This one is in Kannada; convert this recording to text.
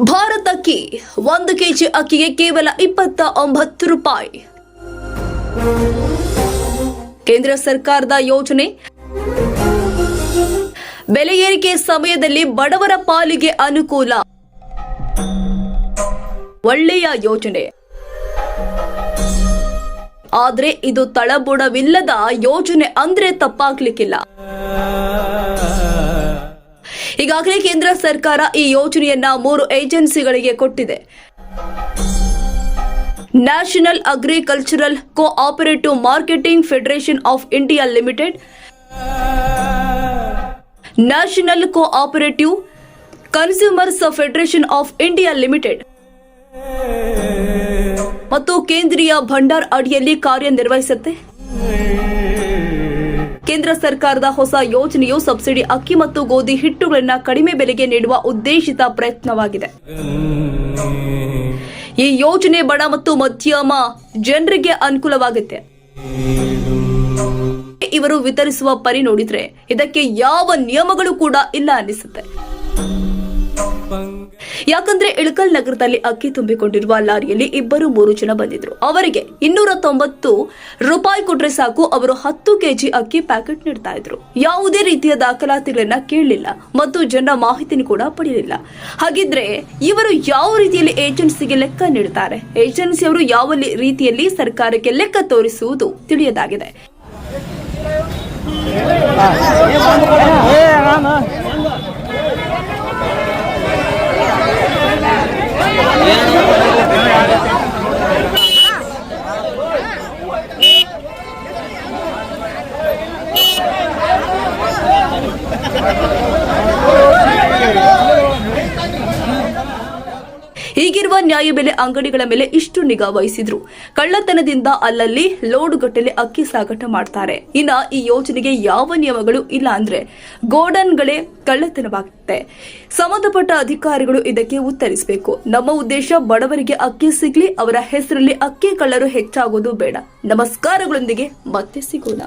ಭಾರತ್ ಅಕ್ಕಿ ಒಂದು ಕೆಜಿ ಅಕ್ಕಿಗೆ ಕೇವಲ ಇಪ್ಪತ್ತ ಒಂಬತ್ತು ರೂಪಾಯಿ. ಕೇಂದ್ರ ಸರ್ಕಾರದ ಯೋಜನೆ. ಬೆಲೆ ಏರಿಕೆ ಸಮಯದಲ್ಲಿ ಬಡವರ ಪಾಲಿಗೆ ಅನುಕೂಲ. ಒಳ್ಳೆಯ ಯೋಜನೆ. ಆದ್ರೆ ಇದು ತಳಬುಡವಿಲ್ಲದ ಯೋಜನೆ ಅಂದ್ರೆ ತಪ್ಪಾಗ್ಲಿಕ್ಕಿಲ್ಲ. ಈಗಾಗಲೇ ಕೇಂದ್ರ ಸರ್ಕಾರ ಈ ಯೋಜನೆಯನ್ನ ಮೂರು ಏಜೆನ್ಸಿಗಳಿಗೆ ಕೊಟ್ಟಿದೆ. National agricultural cooperative marketing federation of India limited. National cooperative consumers federation of India limited. ಮತ್ತು ಕೇಂದ್ರೀಯ ಭಂಡಾರ್ ಅಡಿಯಲ್ಲಿ ಕಾರ್ಯನಿರ್ವಹಿಸುತ್ತೆ. ಕೇಂದ್ರ ಸರ್ಕಾರದ ಹೊಸ ಯೋಜನೆಯು ಸಬ್ಸಿಡಿ ಅಕ್ಕಿ ಮತ್ತು ಗೋಧಿ ಹಿಟ್ಟುಗಳನ್ನು ಕಡಿಮೆ ಬೆಲೆಗೆ ನೀಡುವ ಉದ್ದೇಶಿತ ಪ್ರಯತ್ನವಾಗಿದೆ. ಈ ಯೋಜನೆ ಬಡ ಮತ್ತು ಮಧ್ಯಮ ಜನರಿಗೆ ಅನುಕೂಲವಾಗುತ್ತೆ. ಇವರು ವಿತರಿಸುವ ಪರಿ ನೋಡಿದ್ರೆ ಇದಕ್ಕೆ ಯಾವ ನಿಯಮಗಳು ಕೂಡ ಇಲ್ಲ ಅನಿಸುತ್ತೆ. ಯಾಕಂದ್ರೆ ಇಳಕಲ್ ನಗರದಲ್ಲಿ ಅಕ್ಕಿ ತುಂಬಿಕೊಂಡಿರುವ ಲಾರಿಯಲ್ಲಿ ಇಬ್ಬರು ಮೂರು ಜನ ಬಂದಿದ್ರು. ಅವರಿಗೆ ಇನ್ನೂರ ತೊಂಬತ್ತು ರೂಪಾಯಿ ಕೊಟ್ರೆ ಸಾಕು, ಅವರು ಹತ್ತು ಕೆಜಿ ಅಕ್ಕಿ ಪ್ಯಾಕೆಟ್ ನೀಡ್ತಾ ಇದ್ರು. ಯಾವುದೇ ರೀತಿಯ ದಾಖಲಾತಿಗಳನ್ನ ಕೇಳಲಿಲ್ಲ ಮತ್ತು ಜನ ಮಾಹಿತಿನ ಕೂಡ ಪಡೆಯಲಿಲ್ಲ. ಹಾಗಿದ್ರೆ ಇವರು ಯಾವ ರೀತಿಯಲ್ಲಿ ಏಜೆನ್ಸಿಗೆ ಲೆಕ್ಕ ನೀಡುತ್ತಾರೆ ಏಜೆನ್ಸಿಯವರು ಯಾವ ಲಿ- ರೀತಿಯಲ್ಲಿ ಸರ್ಕಾರಕ್ಕೆ ಲೆಕ್ಕ ತೋರಿಸುವುದು ತಿಳಿಯದಾಗಿದೆ. ಹೀಗಿರುವ ನ್ಯಾಯಬೆಲೆ ಅಂಗಡಿಗಳ ಮೇಲೆ ಇಷ್ಟು ನಿಗಾ ವಹಿಸಿದ್ರು. ಕಳ್ಳತನದಿಂದ ಅಲ್ಲಲ್ಲಿ ಲೋಡ್ ಗಟ್ಟಲೆ ಅಕ್ಕಿ ಸಾಗಾಟ ಮಾಡ್ತಾರೆ. ಇನ್ನ ಈ ಯೋಜನೆಗೆ ಯಾವ ನಿಯಮಗಳು ಇಲ್ಲ ಅಂದ್ರೆ ಗೋಡನ್ಗಳೇ ಕಳ್ಳತನವಾಗುತ್ತೆ. ಸಂಬಂಧಪಟ್ಟ ಅಧಿಕಾರಿಗಳು ಇದಕ್ಕೆ ಉತ್ತರಿಸಬೇಕು. ನಮ್ಮ ಉದ್ದೇಶ ಬಡವರಿಗೆ ಅಕ್ಕಿ ಸಿಗ್ಲಿ, ಅವರ ಹೆಸರಲ್ಲಿ ಅಕ್ಕಿ ಕಳ್ಳರು ಹೆಚ್ಚಾಗೋದು ಬೇಡ. ನಮಸ್ಕಾರಗಳೊಂದಿಗೆ ಮತ್ತೆ ಸಿಗೋಣ.